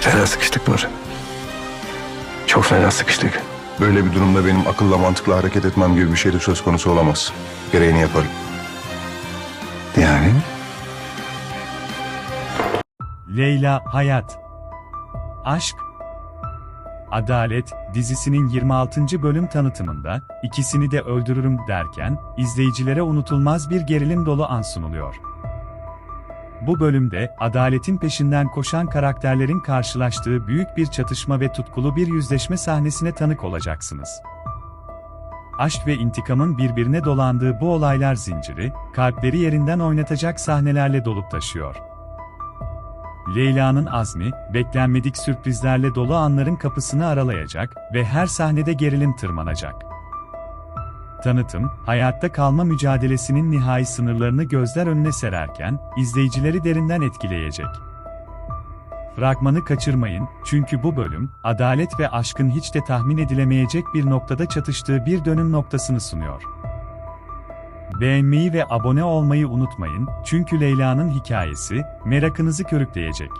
Fena sıkıştık Nur. Çok fena sıkıştık. Böyle bir durumda benim akılla mantıkla hareket etmem gibi bir şey de söz konusu olamaz. Gereğini yaparım. Yani? Leyla Hayat Aşk Adalet dizisinin 26. bölüm tanıtımında ikisini de öldürürüm derken izleyicilere unutulmaz bir gerilim dolu an sunuluyor. Bu bölümde adaletin peşinden koşan karakterlerin karşılaştığı büyük bir çatışma ve tutkulu bir yüzleşme sahnesine tanık olacaksınız. Aşk ve intikamın birbirine dolandığı bu olaylar zinciri, kalpleri yerinden oynatacak sahnelerle dolup taşıyor. Leyla'nın azmi, beklenmedik sürprizlerle dolu anların kapısını aralayacak ve her sahnede gerilim tırmanacak. Tanıtım, hayatta kalma mücadelesinin nihai sınırlarını gözler önüne sererken, izleyicileri derinden etkileyecek. Fragmanı kaçırmayın, çünkü bu bölüm, adalet ve aşkın hiç de tahmin edilemeyecek bir noktada çatıştığı bir dönüm noktasını sunuyor. Beğenmeyi ve abone olmayı unutmayın, çünkü Leyla'nın hikayesi, merakınızı körükleyecek.